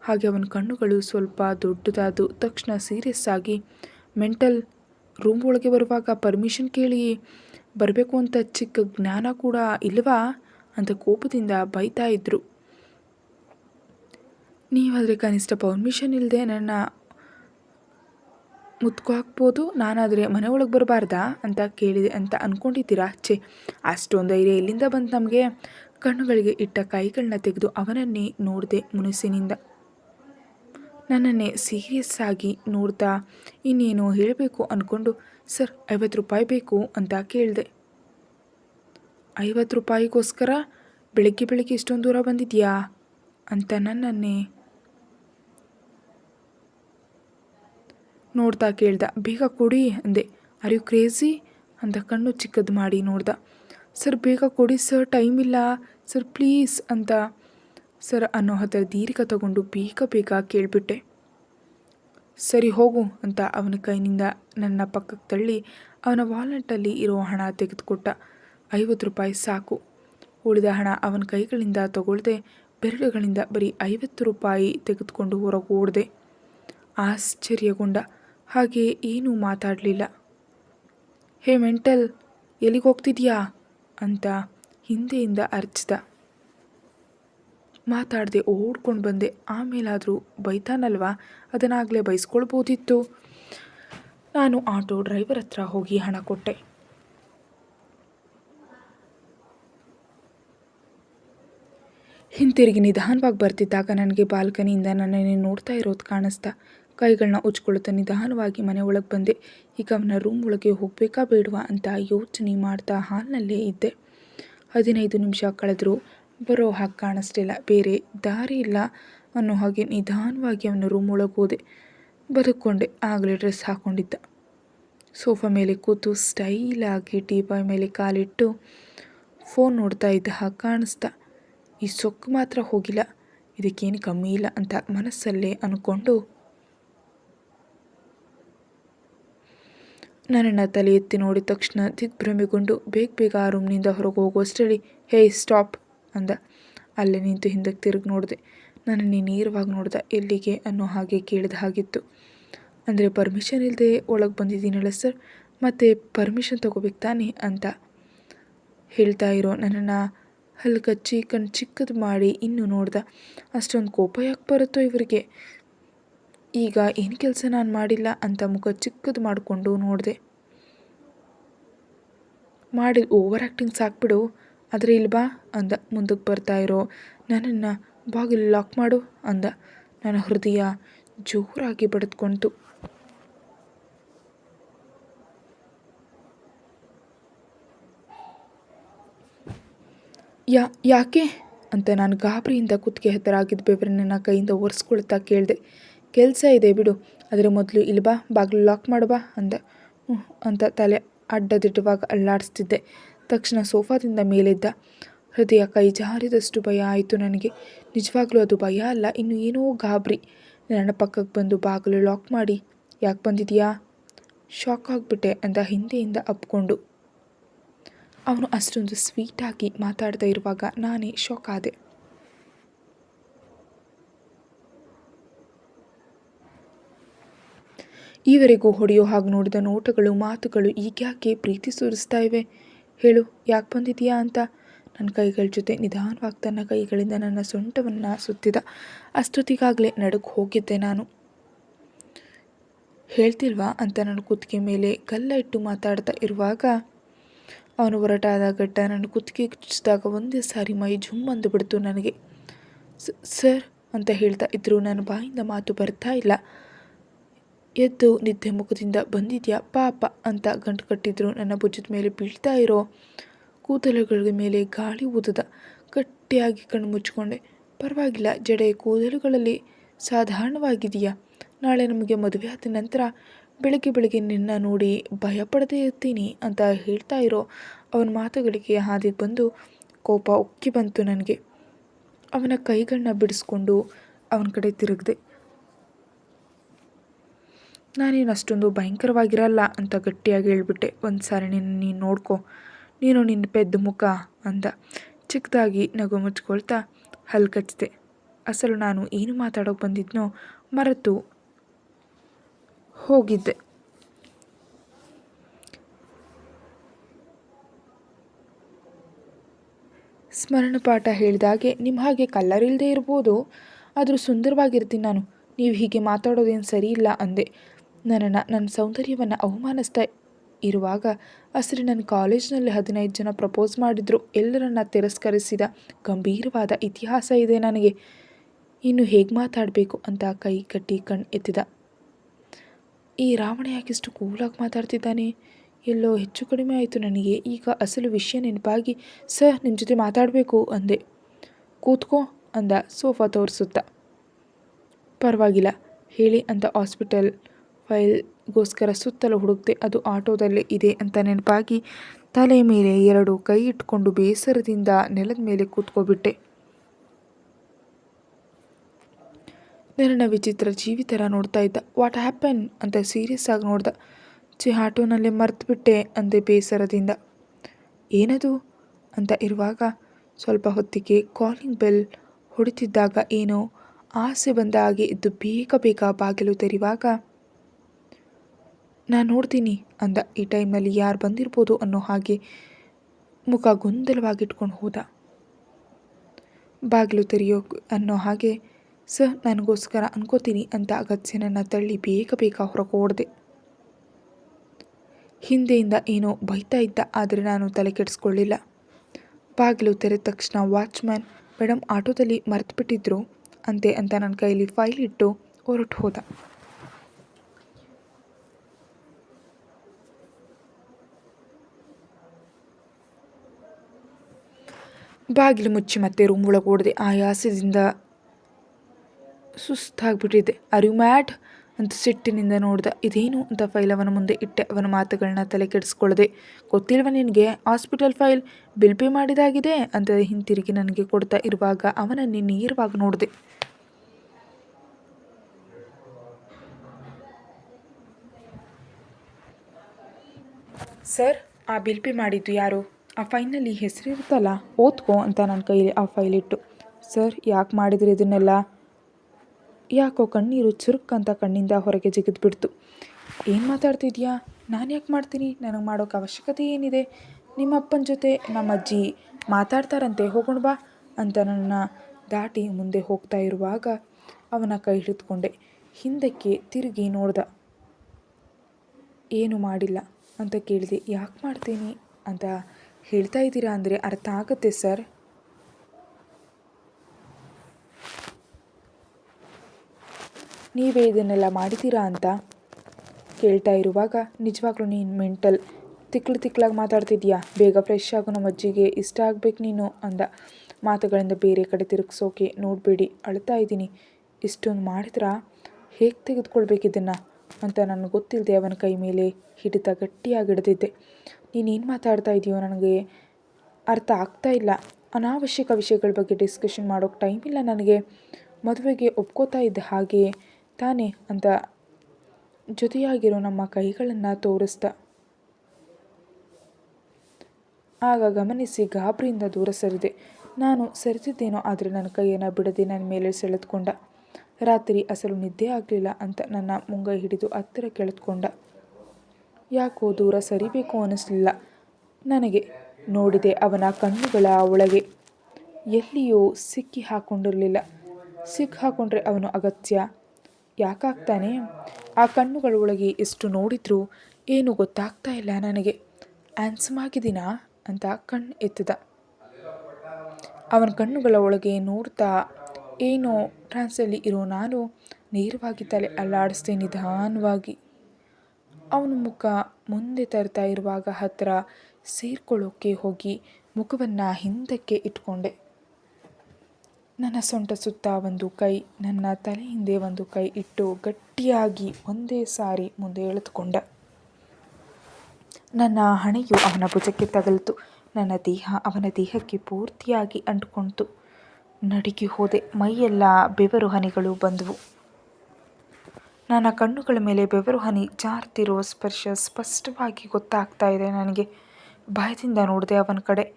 ಹಾಗೆ ಅವನ ಕಣ್ಣುಗಳು ಸ್ವಲ್ಪ ದೊಡ್ಡದಾದ. ತಕ್ಷಣ ಸೀರಿಯಸ್ ಆಗಿ, ಮೆಂಟಲ್ ರೂಮ್ ಒಳಗೆ ಬರುವಾಗ ಪರ್ಮಿಷನ್ ಕೇಳಿ. ಬರಬೇಕು ಅಂತ ಚಿಕ್ಕ ಜ್ಞಾನ ಕೂಡ ಇಲ್ವಾ? ಅಂತ ಕೋಪದಿಂದ ಬೈತಾ ಇದ್ದರು ನೀವಾದರೆ ಕನಿಷ್ಠ ಪರ್ಮಿಷನ್ ಇಲ್ಲದೆ ನನ್ನ ಮುತ್ಕೊ ಹಾಕ್ಬೋದು ನಾನಾದರೆ ಮನೆ ಒಳಗೆ ಬರಬಾರ್ದಾ ಅಂತ ಕೇಳಿದೆ ಅಂತ ಅಂದ್ಕೊಂಡಿದ್ದೀರಾ ಛೇ, ಅಷ್ಟೊಂದು ಧೈರ್ಯ ಎಲ್ಲಿಂದ ಬಂತು ನಮಗೆ. ಕಣ್ಣುಗಳಿಗೆ ಇಟ್ಟ ಕೈಗಳನ್ನ ತೆಗೆದು ಅವನನ್ನೇ ನೋಡಿದೆ ಮುನಸಿನಿಂದ ನನ್ನನ್ನೇ ಸೀರಿಯಸ್ ಆಗಿ ನೋಡ್ತಾ ಇನ್ನೇನು ಹೇಳಬೇಕು ಅಂದ್ಕೊಂಡು ಸರ್, ಐವತ್ತು ರೂಪಾಯಿ ಬೇಕು ಅಂತ ಕೇಳಿದೆ. ಐವತ್ತು ರೂಪಾಯಿಗೋಸ್ಕರ ಬೆಳಗ್ಗೆ ಬೆಳಗ್ಗೆ ಇಷ್ಟೊಂದು ದೂರ ಬಂದಿದೆಯಾ? ಅಂತ ನನ್ನನ್ನೇ ನೋಡ್ತಾ ಕೇಳ್ದ, ಬೇಗ ಕೊಡಿ ಅಂದೆ. Are you crazy? ಅಂತ ಕಣ್ಣು ಚಿಕ್ಕದು ಮಾಡಿ ನೋಡ್ದ. ಸರ್, ಬೇಗ ಕೊಡಿ ಸರ್, ಟೈಮ್ ಇಲ್ಲ. ಸರ್, ಪ್ಲೀಸ್ ಅಂತ ಸರ್ ಅನ್ನೋ ಹತ್ತಿರ ದೀರ್ಘ ತಗೊಂಡು ಬೇಗ ಬೇಗ ಕೇಳಿಬಿಟ್ಟೆ. ಸರಿ, ಹೋಗು ಅಂತ ಅವನ ಕೈನಿಂದ ನನ್ನ ಪಕ್ಕಕ್ಕೆ ತಳ್ಳಿ ಅವನ ವಾಲೆಟಲ್ಲಿ ಇರೋ ಹಣ ತೆಗೆದುಕೊಟ್ಟ. ಐವತ್ತು ರೂಪಾಯಿ ಸಾಕು. ಉಳಿದ ಹಣ ಅವನ ಕೈಗಳಿಂದ ತಗೊಳ್ಳದೆ ಬೆರಳುಗಳಿಂದ ಬರೀ ಐವತ್ತು ರೂಪಾಯಿ ತೆಗೆದುಕೊಂಡು ಹೊರಗೆ ಓಡಿದೆ. ಆಶ್ಚರ್ಯಗೊಂಡ ಹಾಗೆ ಏನೂ ಮಾತಾಡಲಿಲ್ಲ. ಹೇ ಮೆಂಟಲ್, ಎಲ್ಲಿಗೆ ಹೋಗ್ತಿದ್ಯಾ? ಅಂತ ಹಿಂದೆಯಿಂದ ಅರ್ಚಿದ ಮಾತಾಡದೆ ಓಡ್ಕೊಂಡು ಬಂದೆ. ಆಮೇಲಾದರೂ ಬೈತಾನಲ್ವಾ? ಅದನ್ನಾಗಲೇ ಬೈಸ್ಕೊಳ್ಬೋದಿತ್ತು. ನಾನು ಆಟೋ ಡ್ರೈವರ್ ಹತ್ರ ಹೋಗಿ ಹಣ ಕೊಟ್ಟೆ. ಹಿಂತಿರುಗಿ ನಿಧಾನವಾಗಿ ಬರ್ತಿದ್ದಾಗ ನನಗೆ ಬಾಲ್ಕನಿಯಿಂದ ನನ್ನನ್ನೇ ನೋಡ್ತಾ ಇರೋದು ಕಾಣಿಸ್ತಾ ಕೈಗಳನ್ನ ಉಜ್ಕೊಳ್ತಾ ನಿಧಾನವಾಗಿ ಮನೆ ಒಳಗೆ ಬಂದೆ. ಈಗ ಅವನ ರೂಮ್ ಒಳಗೆ ಹೋಗಬೇಕಾ ಬೇಡವಾ ಅಂತ ಯೋಚನೆ ಮಾಡ್ತಾ ಹಾಲ್ನಲ್ಲೇ ಇದ್ದೆ. ಹದಿನೈದು ನಿಮಿಷ ಕಳೆದರೂ. ಬರೋ ಹಾಗೆ ಕಾಣಿಸ್ಲಿಲ್ಲ ಬೇರೆ ದಾರಿ ಇಲ್ಲ ಅನ್ನೋ ಹಾಗೆ ನಿಧಾನವಾಗಿ ಅವನ ರೂಮ್ ಒಳಗೆ ಹೋದೆ. ಬದುಕೊಂಡೆ ಆಗಲೇ ಡ್ರೆಸ್ ಹಾಕ್ಕೊಂಡಿದ್ದ ಸೋಫಾ ಮೇಲೆ ಕೂತು ಸ್ಟೈಲಾಗಿ ಟೀಪಾಯ್ ಮೇಲೆ ಕಾಲಿಟ್ಟು ಫೋನ್ ನೋಡ್ತಾ ಇದ್ದ ಹಾಗೆ ಕಾಣಿಸ್ತಾ ಈ ಸೊಕ್ಕು ಮಾತ್ರ ಹೋಗಿಲ್ಲ. ಇದಕ್ಕೇನು ಕಮ್ಮಿ ಇಲ್ಲ ಅಂತ ಮನಸ್ಸಲ್ಲೇ ಅಂದ್ಕೊಂಡು ನನ್ನನ್ನು ತಲೆ ಎತ್ತಿ ನೋಡಿದ ತಕ್ಷಣ ದಿಗ್ಭ್ರಮೆಗೊಂಡು ಬೇಗ ಬೇಗ ಆ ರೂಮ್ನಿಂದ ಹೊರಗೆ ಹೋಗುವಷ್ಟರಲ್ಲಿ ಹೇಯ್, ಸ್ಟಾಪ್ ಅಂದ. ಅಲ್ಲೇ ನಿಂತು ಹಿಂದಕ್ಕೆ ತಿರುಗಿ ನೋಡಿದೆ. ನನ್ನನ್ನು ನೇರವಾಗಿ ನೋಡ್ದ ಎಲ್ಲಿಗೆ ಅನ್ನೋ ಹಾಗೆ ಕೇಳಿದ ಹಾಗಿತ್ತು. ಅಂದರೆ ಪರ್ಮಿಷನ್ ಇಲ್ಲದೆ ಒಳಗೆ ಬಂದಿದ್ದೀನಲ್ಲ ಸರ್, ಮತ್ತು ಪರ್ಮಿಷನ್ ತೊಗೋಬೇಕು ತಾನೆ? ಅಂತ. ಹೇಳ್ತಾ ಇರೋ ನನ್ನನ್ನು ಹಲ್ಲು ಕಚ್ಚಿ ಕಣ್ಣು ಚಿಕ್ಕದು ಮಾಡಿ ಇನ್ನೂ ನೋಡ್ದ. ಅಷ್ಟೊಂದು ಕೋಪ ಯಾಕೆ ಬರುತ್ತೋ ಇವರಿಗೆ? ಈಗ ಏನು ಕೆಲಸ ನಾನು ಮಾಡಿಲ್ಲ ಅಂತ ಮುಖ ಚಿಕ್ಕದು ಮಾಡಿಕೊಂಡು ನೋಡಿದೆ. ಮಾಡಿ ಓವರ್ ಆ್ಯಕ್ಟಿಂಗ್ ಸಾಕ್ಬಿಡು. ಆದರೆ ಇಲ್ವಾ ಅಂದ. ಮುಂದಕ್ಕೆ ಬರ್ತಾ ಇರೋ. ನನ್ನನ್ನು ಬಾಗಿಲು ಲಾಕ್ ಮಾಡು ಅಂದ. ನನ್ನ ಹೃದಯ ಜೋರಾಗಿ ಬಡಿದ್ಕೊಂತು. ಯಾ, ಯಾಕೆ? ಅಂತ ನಾನು ಗಾಬರಿಯಿಂದ ಕುತ್ತಿಗೆ ಹೆದರಾಗಿದ್ದ ಬೆವರನ್ನ ಕೈಯಿಂದ ಒರೆಸ್ಕೊಳ್ತಾ ಕೇಳಿದೆ. ಕೆಲಸ ಇದೆ ಬಿಡು. ಅದರ ಮೊದಲು ಇಲ್ಲಿ ಬಾ, ಬಾಗಿಲು ಲಾಕ್ ಮಾಡು ಬಾ ಅಂದ. ಅಂತ ತಲೆ ಅಡ್ಡದಿಟ್ಟುವಾಗ ಅಲ್ಲಾಡಿಸ್ತಿದ್ದೆ. ತಕ್ಷಣ ಸೋಫಾದಿಂದ ಮೇಲಿದ್ದ. ಹೃದಯ ಕೈ ಜಾರಿದಷ್ಟು ಭಯ ಆಯಿತು ನನಗೆ. ನಿಜವಾಗ್ಲೂ ಅದು ಭಯ ಅಲ್ಲ, ಇನ್ನು ಏನೋ ಗಾಬರಿ. ನನ್ನ ಪಕ್ಕಕ್ಕೆ ಬಂದು ಬಾಗಿಲು ಲಾಕ್ ಮಾಡಿ. ಯಾಕೆ ಬಂದಿದೆಯಾ? ಶಾಕ್ ಆಗಿಬಿಟ್ಟೆ ಅಂತ ಹಿಂದೆಯಿಂದ ಅಪ್ಕೊಂಡು. ಅವನು ಅಷ್ಟೊಂದು ಸ್ವೀಟಾಗಿ ಮಾತಾಡ್ತಾ ಇರುವಾಗ ನಾನೇ ಶಾಕ್ ಆದೆ. ಈವರೆಗೂ ಹೊಡೆಯೋ ಹಾಗೆ ನೋಡಿದ ನೋಟಗಳು, ಮಾತುಗಳು ಈಗ್ಯಾಕೆ ಪ್ರೀತಿ ಸುರಿಸ್ತಾ ಇವೆ? ಹೇಳು, ಯಾಕೆ ಬಂದಿದೆಯಾ ಅಂತ? ನನ್ನ ಕೈಗಳ ಜೊತೆ ನಿಧಾನವಾಗಿ ತನ್ನ ಕೈಗಳಿಂದ ನನ್ನ ಸೊಂಟವನ್ನು ಸುತ್ತಿದ ಅಷ್ಟೊತ್ತಿಗಾಗಲೇ ನಡುಕು ಹೋಗಿದ್ದೆ ನಾನು. ಹೇಳ್ತಿಲ್ವಾ ಅಂತ ನನ್ನ ಕುತ್ತಿಗೆ ಮೇಲೆ ಗಲ್ಲ ಇಟ್ಟು ಮಾತಾಡ್ತಾ ಇರುವಾಗ, ಅವನು ಹೊರಟಾದ ಗಡ್ಡ ನನ್ನ ಕುತ್ತಿಗೆ ಚುಚ್ಚಿದಾಗ ಒಂದೇ ಸಾರಿ ಮೈ ಜುಮ್ ಅಂದುಬಿಡ್ತು ನನಗೆ. ಸರ್ ಅಂತ ಹೇಳ್ತಾ ಇದ್ದರೂ ನನ್ನ ಬಾಯಿಂದ ಮಾತು ಬರ್ತಾ ಇಲ್ಲ. ಎದ್ದು ನಿದ್ದೆ ಮುಖದಿಂದ ಬಂದಿದ್ಯಾ? ಪಾಪ, ಅಂತ ಗಂಟು ಕಟ್ಟಿದ್ರು. ನನ್ನ ಭುಜದ ಮೇಲೆ ಬೀಳ್ತಾ ಇರೋ ಕೂದಲುಗಳ ಮೇಲೆ ಗಾಳಿ ಊದದ. ಗಟ್ಟಿಯಾಗಿ ಕಣ್ಣು ಮುಚ್ಚಿಕೊಂಡೆ. ಪರವಾಗಿಲ್ಲ, ಜಡೆ ಕೂದಲುಗಳಲ್ಲಿ ಸಾಧಾರಣವಾಗಿದೆಯಾ? ನಾಳೆ ನಮಗೆ ಮದುವೆ ಆದ ನಂತರ ಬೆಳಗ್ಗೆ ಬೆಳಗ್ಗೆ ನಿನ್ನ ನೋಡಿ ಭಯಪಡದೇ ಇರ್ತೀನಿ, ಅಂತ ಹೇಳ್ತಾ ಇರೋ ಅವನ ಮಾತುಗಳಿಗೆ ಹಾದಿಗೆ ಬಂದು ಕೋಪ ಉಕ್ಕಿ ಬಂತು ನನಗೆ. ಅವನ ಕೈಗಳನ್ನ ಬಿಡಿಸ್ಕೊಂಡು ಅವನ ಕಡೆ ತಿರುಗಿದೆ. ನಾನೇನು ಅಷ್ಟೊಂದು ಭಯಂಕರವಾಗಿರಲ್ಲ ಅಂತ ಗಟ್ಟಿಯಾಗಿ ಹೇಳ್ಬಿಟ್ಟೆ. ಒಂದು ಸಾರಿ ನೀನು ನೋಡ್ಕೊ. ನೀನು ನಿನ್ನ ಪೆದ್ದ ಮುಖ ಅಂದ. ಚಿಕ್ಕದಾಗಿ ನಗು ಮುಚ್ಕೊಳ್ತಾ ಹಲ್ಲು ಕಚ್ಚಿದೆ. ಅಸಲು ನಾನು ಏನು ಮಾತಾಡೋಕೆ ಬಂದಿದ್ನೋ ಮರೆತು ಹೋಗಿದ್ದೆ. ಸ್ಮರಣ ಪಾಠ ಹೇಳಿದಾಗೆ ನಿಮ್ಮ ಹಾಗೆ ಕಲ್ಲರ್ ಇಲ್ಲದೆ ಇರ್ಬೋದು. ಆದರೂ ಸುಂದರವಾಗಿರ್ತೀನಿ ನಾನು. ನೀವು ಹೀಗೆ ಮಾತಾಡೋದೇನು ಸರಿ ಇಲ್ಲ ಅಂದೆ. ನನ್ನನ್ನು ನನ್ನ ಸೌಂದರ್ಯವನ್ನು ಅವಮಾನಿಸ್ತಾ ಇರುವಾಗ ಅಸಲಿ ನನ್ನ ಕಾಲೇಜ್ನಲ್ಲಿ ಹದಿನೈದು ಜನ ಪ್ರಪೋಸ್ ಮಾಡಿದ್ರು. ಎಲ್ಲರನ್ನ ತಿರಸ್ಕರಿಸಿದ ಗಂಭೀರವಾದ ಇತಿಹಾಸ ಇದೆ ನನಗೆ. ಇನ್ನು ಹೇಗೆ ಮಾತಾಡಬೇಕು ಅಂತ ಕೈ ಕಟ್ಟಿ ಕಣ್ಣು ಎತ್ತಿದ. ಈ ರಾವಣ ಯಾಕಿಷ್ಟು ಕೂಲಾಗಿ ಮಾತಾಡ್ತಿದ್ದಾನೆ? ಎಲ್ಲೋ ಹೆಚ್ಚು ಕಡಿಮೆ ಆಯಿತು ನನಗೆ. ಈಗ ಅಸಲು ವಿಷಯ ನೆನಪಾಗಿ, ಸರ್ ನಿಮ್ಮ ಜೊತೆ ಮಾತಾಡಬೇಕು ಅಂದೆ. ಕೂತ್ಕೋ ಅಂದ ಸೋಫಾ ತೋರಿಸುತ್ತಾ. ಪರವಾಗಿಲ್ಲ, ಹೇಳಿ ಅಂತ ಹಾಸ್ಪಿಟಲ್ ಫೈಲ್ಗೋಸ್ಕರ ಸುತ್ತಲೂ ಹುಡುಕ್ತೆ ಅದು ಆಟೋದಲ್ಲೇ ಇದೆ ಅಂತ ನೆನಪಾಗಿ ತಲೆ ಮೇಲೆ ಎರಡು ಕೈ ಇಟ್ಕೊಂಡು ಬೇಸರದಿಂದ ನೆಲದ ಮೇಲೆ ಕೂತ್ಕೊಬಿಟ್ಟೆ. ನನ್ನ ವಿಚಿತ್ರ ಜೀವಿ ಥರ ನೋಡ್ತಾ ಇದ್ದ. What happen? ಅಂತ ಸೀರಿಯಸ್ ಆಗಿ ನೋಡ್ದ. ಚಿ ಆಟೋನಲ್ಲೇ ಮರ್ತುಬಿಟ್ಟೆ ಅಂದೆ ಬೇಸರದಿಂದ. ಏನದು? ಅಂತ ಇರುವಾಗ ಸ್ವಲ್ಪ ಹೊತ್ತಿಗೆ ಕಾಲಿಂಗ್ ಬೆಲ್ ಹೊಡಿತಿದ್ದಾಗ ಏನೋ ಆಸೆ ಬಂದ ಹಾಗೆ ಇದ್ದು ಬೇಗ ಬೇಗ ಬಾಗಿಲು ತೆರೆಯುವಾಗ ನಾನು ನೋಡ್ತೀನಿ ಅಂದ. ಈ ಟೈಮಲ್ಲಿ ಯಾರು ಬಂದಿರ್ಬೋದು ಅನ್ನೋ ಹಾಗೆ ಮುಖ ಗೊಂದಲವಾಗಿಟ್ಕೊಂಡು ಹೋದ. ಬಾಗಿಲು ತೆರೆಯೋ ಅನ್ನೋ ಹಾಗೆ ಸರ್ ನನಗೋಸ್ಕರ ಅನ್ಕೋತೀನಿ ಅಂತ ಅಗತ್ಯನನ್ನು ತಳ್ಳಿ ಬೇಗ ಬೇಗ ಹೊರಗೆ ಓಡಿದೆ. ಹಿಂದೆಯಿಂದ ಏನೋ ಬೈತಾ ಇದ್ದ, ಆದರೆ ನಾನು ತಲೆ ಕೆಡಿಸ್ಕೊಳ್ಳಿಲ್ಲ. ಬಾಗಿಲು ತೆರೆದ ತಕ್ಷಣ ವಾಚ್ಮ್ಯಾನ್ ಮೇಡಮ್ ಆಟೋದಲ್ಲಿ ಮರೆತುಬಿಟ್ಟಿದ್ರು ಅಂತೆ ಅಂತ ನನ್ನ ಕೈಯಲ್ಲಿ ಫೈಲ್ ಇಟ್ಟು ಹೊರಟು ಹೋದ. ಬಾಗಿಲು ಮುಚ್ಚಿ ಮತ್ತೆ ರೂಮ್ ಒಳಗೆ ಓಡಿದೆ ಆಯಾಸದಿಂದ ಸುಸ್ತಾಗ್ಬಿಟ್ಟಿದ್ದೆ ಅರಿವು ಮ್ಯಾಟ್ ಅಂತ ಸಿಟ್ಟಿನಿಂದ ನೋಡ್ದ. ಇದೇನು? ಅಂತ ಫೈಲ್ ಅವನ ಮುಂದೆ ಇಟ್ಟೆ. ಅವನ ಮಾತುಗಳನ್ನ ತಲೆ ಕೆಡಿಸ್ಕೊಳ್ಳದೆ ಗೊತ್ತಿಲ್ವ ನಿನಗೆ? ಹಾಸ್ಪಿಟಲ್ ಫೈಲ್ ಬಿಲ್ ಪೇ ಮಾಡಿದಾಗಿದೆ? ಅಂತ ಹಿಂತಿರುಗಿ ನನಗೆ ಕೊಡ್ತಾ ಇರುವಾಗ ಅವನನ್ನೇ ನೇರವಾಗಿ ನೋಡಿದೆ. ಸರ್ ಆ ಬಿಲ್ ಪೇ ಮಾಡಿದ್ದು ಯಾರು? ಆ ಫೈನಲ್ಲಿ ಹೆಸರಿರುತ್ತಲ್ಲ, ಓದ್ಕೋ ಅಂತ ನನ್ನ ಕೈಲಿ ಆ ಫೈಲ್ ಇಟ್ಟು ಸರ್, ಯಾಕೆ ಮಾಡಿದ್ರಿ ಇದನ್ನೆಲ್ಲ? ಯಾಕೋ ಕಣ್ಣೀರು ಚುರುಕ್ ಅಂತ ಕಣ್ಣಿಂದ ಹೊರಗೆ ಜಿಗಿದ್ಬಿಡ್ತು. ಏನು ಮಾತಾಡ್ತಿದ್ಯಾ? ನಾನು ಯಾಕೆ ಮಾಡ್ತೀನಿ? ನನಗೆ ಮಾಡೋಕೆ ಅವಶ್ಯಕತೆ ಏನಿದೆ? ನಿಮ್ಮ ಅಪ್ಪನ ಜೊತೆ ನಮ್ಮ ಅಜ್ಜಿ ಮಾತಾಡ್ತಾರಂತೆ, ಹೋಗೋಣ ಬಾ ಅಂತ ನನ್ನ ದಾಟಿ ಮುಂದೆ ಹೋಗ್ತಾ ಇರುವಾಗ ಅವನ ಕೈ ಹಿಡಿದುಕೊಂಡೆ. ಹಿಂದಕ್ಕೆ ತಿರುಗಿ ನೋಡ್ದ. ಏನು ಮಾಡಿಲ್ಲ ಅಂತ ಕೇಳಿದೆ. ಯಾಕೆ ಮಾಡ್ತೀನಿ? ಅಂತ ಹೇಳ್ತಾ ಇದ್ದೀರಾ ಅಂದರೆ ಅರ್ಥ ಆಗುತ್ತೆ, ಸರ್. ನೀವೇ ಇದನ್ನೆಲ್ಲ ಮಾಡಿದ್ದೀರಾ ಅಂತ ಕೇಳ್ತಾ ಇರುವಾಗ ನಿಜವಾಗ್ಲೂ ನೀನು ಮೆಂಟಲ್ ತಿಕ್ಳು ತಿಕ್ಲಾಗಿ ಮಾತಾಡ್ತಿದ್ಯಾ? ಬೇಗ ಫ್ರೆಶ್ ಆಗೋ ನಮ್ಮ ಅಜ್ಜಿಗೆ ಇಷ್ಟ ಆಗ್ಬೇಕು ನೀನು ಅಂದ. ಮಾತುಗಳಿಂದ ಬೇರೆ ಕಡೆ ತಿರುಗಿಸೋಕೆ ನೋಡಬೇಡಿ, ಅಳ್ತಾ ಇದ್ದೀನಿ. ಇಷ್ಟೊಂದು ಮಾಡಿದ್ರಾ? ಹೇಗೆ ತೆಗೆದುಕೊಳ್ಬೇಕಿದ್ದನ್ನು ಅಂತ ನನಗೆ ಗೊತ್ತಿಲ್ಲದೆ ಅವನ ಕೈ ಮೇಲೆ ಹಿಡಿತ ಗಟ್ಟಿಯಾಗಿ ಹಿಡಿದಿದ್ದೆ. ನೀನೇನು ಮಾತಾಡ್ತಾ ಇದೆಯೋ ನನಗೆ? ಅರ್ಥ ಆಗ್ತಾ ಇಲ್ಲ. ಅನಾವಶ್ಯಕ ವಿಷಯಗಳ ಬಗ್ಗೆ ಡಿಸ್ಕಷನ್ ಮಾಡೋಕ್ಕೆ ಟೈಮ್ ಇಲ್ಲ ನನಗೆ. ಮದುವೆಗೆ ಒಪ್ಕೋತಾ ಇದ್ದ ಹಾಗೆ ತಾನೇ ಅಂತ ಜೊತೆಯಾಗಿರೋ ನಮ್ಮ ಕೈಗಳನ್ನು ತೋರಿಸ್ದ. ಆಗ ಗಮನಿಸಿ ಗಾಬರಿಯಿಂದ ದೂರ ಸರಿದೆ. ನಾನು ಸರಿದಿದ್ದೇನೋ ಆದರೆ ನನ್ನ ಕೈಯನ್ನು ಬಿಡದೆ ನನ್ನ ಮೇಲೆ ಸೆಳೆದುಕೊಂಡ. ರಾತ್ರಿ ಅಸಲು ನಿದ್ದೆ ಆಗಲಿಲ್ಲ ಅಂತ ನನ್ನ ಮುಂಗೈ ಹಿಡಿದು ಹತ್ತಿರ ಕೆಳೆದುಕೊಂಡ. ಯಾಕೋ ದೂರ ಸರಿಬೇಕು ಅನಿಸಲಿಲ್ಲ. ನನಗೆ ನೋಡಿದೆ ಅವನ ಕಣ್ಣುಗಳ ಒಳಗೆ. ಎಲ್ಲಿಯೂ ಸಿಕ್ಕಿ ಹಾಕೊಂಡಿರಲಿಲ್ಲ. ಸಿಕ್ಕಿ ಹಾಕೊಂಡ್ರೆ ಅವನು ಅಗತ್ಯ. ಯಾಕಾಗ್ತಾನೆ? ಆ ಕಣ್ಣುಗಳ ಒಳಗೆ ಎಷ್ಟು ನೋಡಿದ್ರೂ ಏನು ಗೊತ್ತಾಗ್ತಾ ಇಲ್ಲ ನನಗೆ. ಆನ್ಸಮ್ ಆಗಿದ್ದೀನಾ? ಅಂತ ಕಣ್ಣು ಎತ್ತಿದ. ಅವನ ಕಣ್ಣುಗಳ ಒಳಗೆ ನೋಡ್ತಾ, ಏನೋ ಟ್ರಾನ್ಸಲ್ಲಿ ಇರೋ ನಾನು ನೇರವಾಗಿ ತಲೆ ಅಲ್ಲಾಡಿಸ್ದೆ ನಿಧಾನವಾಗಿ. ಅವನ ಮುಖ ಮುಂದೆ ತರ್ತಾ ಇರುವಾಗ ಹತ್ತಿರ ಸೇರ್ಕೊಳ್ಳೋಕ್ಕೆ ಹೋಗಿ ಮುಖವನ್ನು ಹಿಂದಕ್ಕೆ ಇಟ್ಕೊಂಡೆ. ನನ್ನ ಸೊಂಟ ಸುತ್ತ ಒಂದು ಕೈ, ನನ್ನ ತಲೆ ಹಿಂದೆ ಒಂದು ಕೈ ಇಟ್ಟು ಗಟ್ಟಿಯಾಗಿ ಒಂದೇ ಸಾರಿ ಮುಂದೆ ಎಳೆದುಕೊಂಡ. ನನ್ನ ಹಣೆಯು ಅವನ ಭುಜಕ್ಕೆ ತಗಲಿತು. ನನ್ನ ದೇಹ ಅವನ ದೇಹಕ್ಕೆ ಪೂರ್ತಿಯಾಗಿ ಅಂಟ್ಕೊಳ್ತು ನಡಿಗೆ ಹೋದೆ, ಮೈಯೆಲ್ಲ ಬೆವರು ಹನಿಗಳು ಬಂದವು. ನನ್ನ ಕಣ್ಣುಗಳ ಮೇಲೆ ಬೆವರು ಹನಿ ಜಾರ್ತಿರೋ ಸ್ಪರ್ಶ ಸ್ಪಷ್ಟವಾಗಿ ಗೊತ್ತಾಗ್ತಾ ಇದೆ ನನಗೆ. ಭಯದಿಂದ ನೋಡಿದೆ ಅವನ ಕಡೆ.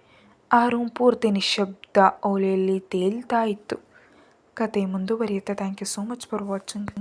ಆ ರೂಮ್ ಪೂರ್ತಿ ನಿಶ್ಶಬ್ದ ಓಲೆಯಲ್ಲಿ ತೇಲ್ತಾ ಇತ್ತು. ಕತೆ ಮುಂದುವರಿಯುತ್ತೆ. Thank you so much for watching